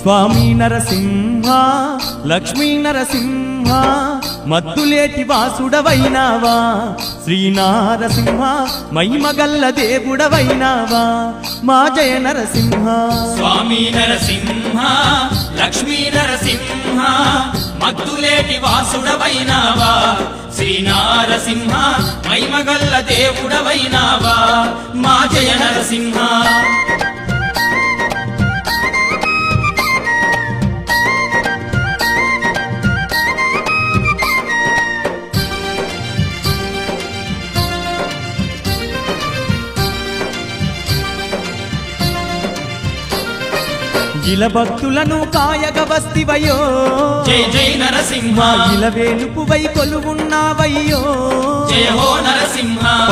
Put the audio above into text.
స్వామి నరసింహ లక్ష్మీ నరసింహ మత్తులేటి వాసుడవైనావా? శ్రీనారసింహ మైమగల్ల దేవుడవైనావా? మా జయ నరసింహ. స్వామి నరసింహ లక్ష్మీ నరసింహ మత్తులేటి వాసుడవైనావా? శ్రీ నారసింహ మైమగల్ల దేవుడవైనావా? మా జయ నరసింహ. ఇల భక్తులను కాయగ వస్తివయో జయ జయ నరసింహ. ఇల వేలుపువై కొలువున్నావయ్యో. జయ హో నరసింహ.